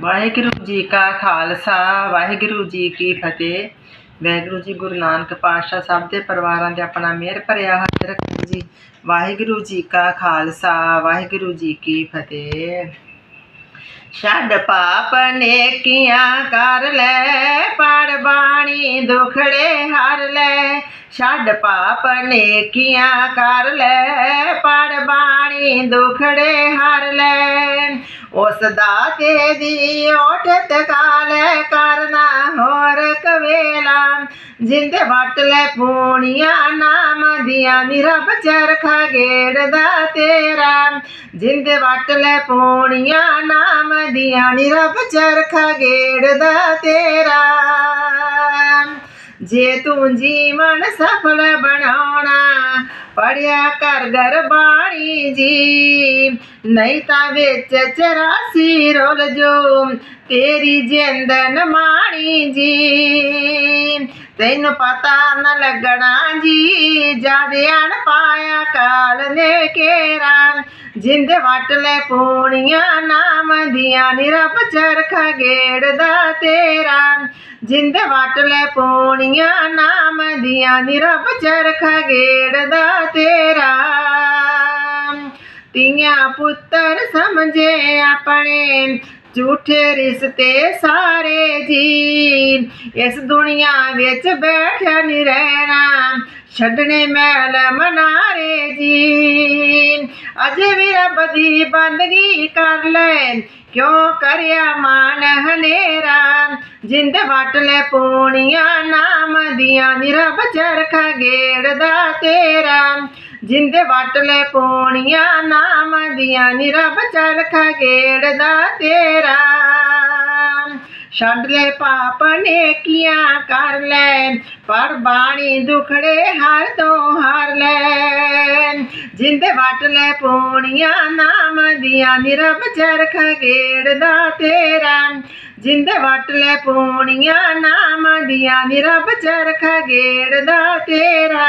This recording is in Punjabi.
ਵਾਹਿਗੁਰੂ ਜੀ ਕਾ ਖਾਲਸਾ, ਵਾਹਿਗੁਰੂ ਜੀ ਕੀ ਫਤਿਹ। ਵਾਹਿਗੁਰੂ ਜੀ ਗੁਰੂ ਨਾਨਕ ਪਾਤਸ਼ਾਹ ਸਭ ਦੇ ਪਰਿਵਾਰਾਂ ਤੇ ਆਪਣਾ ਮਿਹਰ ਭਰਿਆ ਹੱਥ ਰੱਖੋ ਜੀ। ਵਾਹਿਗੁਰੂ ਜੀ ਕਾ ਖਾਲਸਾ, ਵਾਹਿਗੁਰੂ ਜੀ ਕੀ ਫਤਿਹ। ਛੱਡ ਪਾਪ ਨੇਕੀਆਂ ਕਰ ਲੈ, ਪੜ ਬਾਣੀ ਦੁਖੜੇ ਹਰ ਲੈ। ਛੱਡ ਪਾਪ ਨੇਕੀਆਂ ਕਰ ਲੈ, ਪੜ ਬਾਣੀ ਦੁਖੜੇ ਹਰ ਲੈ। ਉਸ ਦਾ ਤੇ ਦੀ ਓਟ ਤਕਾਲੇ ਕਰਨਾ ਹੋਰ ਕਵੇਲਾ ਜਿੰਦੇ ਵਟ ਲੈ ਪੂਣੀਆਂ ਨਾਮ ਦੀਆਂ ਨੀ ਰੱਬ ਚਰਖਾ ਗੇੜਦਾ ਤੇਰਾ। ਜਿੰਦੇ ਵਟ ਲੈ ਪੂਣੀਆਂ ਨਾਮ ਦੀਆਂ ਨੀ ਰੱਬ ਚਰਖਾ ਗੇੜਦਾ ਤੇਰਾ। ਜੇ ਤੂੰ ਜੀਵਨ ਸਫਲ ਬਣਾਉਣਾ, ਪੜਿਆ ਕਰ ਗਰਬਾਣੀ ਜੀ। ਨਹੀਂ ਤਾਂ ਵਿੱਚ 84 ਰੋਲ ਜੋ। ਤੇਰੀ ਜੀ, ਤੈਨੂੰ ਪਤਾ ਨਾ ਲੱਗਣਾ ਜੀ, ਜਦ ਅਣ ਪਾਇਆ ਕਾਲ ਨੇ ਕੇਰਾ ਜਿੰਦ ਵਟ ਲੈ ਪੂਣੀਆਂ ਨਾਮ ਦੀਆਂ ਨੀ ਰੱਬ ਚਰਖਾ ਗੇੜਦਾ ਤੇਰਾ। ਜਿੰਦ ਵਟ ਲੈ ਪੂਣੀਆਂ ਨਾਮ ਦੀਆਂ ਨੀ ਰੱਬ ਚਰਖਾ ਗੇੜਦਾ ਤੇਰਾ ਧੀਆਂ ਪੁੱਤਰ ਸਮਝੇ ਆਪਣੇ, ਝੂਠੇ ਰਿਸ਼ਤੇ ਸਾਰੇ ਜੀ ਇਸ ਦੁਨੀਆ ਵਿੱਚ ਬੈਠਿਆ ਨਹੀਂ ਰਹਿਣਾ, ਛੱਡਣੇ ਮਹਿਲ ਮਨਾਰੇ ਜੀ ਅਜੇ ਵੀ ਰੱਬ ਦੀ ਬੰਦਗੀ ਕਰ ਲੈ, ਕਿਉਂ ਕਰਿਆ ਮਾਨ ਹਨੇਰਾ? ਜਿੰਦ ਵਟ ਲੈ ਪੂਣੀਆਂ ਨਾਮ ਦੀਆਂ ਨੀ ਰੱਬ ਚਰਖਾ ਗੇੜਦਾ ਤੇਰਾ। ਜਿੰਦੇ ਵਟ ਲੈ ਪੂਣੀਆਂ, ਨਾਮ ਦੀਆਂ ਨੀ ਰੱਬ ਚਰਖਾ ਗੇੜਦਾ ਤੇਰਾ। ਛੱਡ ਲੈ ਪਾਪ ਨੇਕੀਆਂ ਕਰ ਲੈ, ਪਰ ਬਾਣੀ ਦੁਖੜੇ ਹਰ ਤੋਂ ਹਰ ਲੈ। ਜਿੰਦੇ ਵਟ ਲੈ ਪੂਣੀਆਂ, ਨਾਮ ਦੀਆਂ ਨੀ ਚਰਖ ਚਰਖਾ ਗੇੜਦਾ ਤੇਰਾ। ਜਿੰਦੇ ਵਟ ਲੈ ਪੂਣੀਆਂ, ਨਾਮ ਦੀਆਂ ਨੀ ਚਰਖ ਚਰਖਾ ਗੇੜਦਾ ਤੇਰਾ।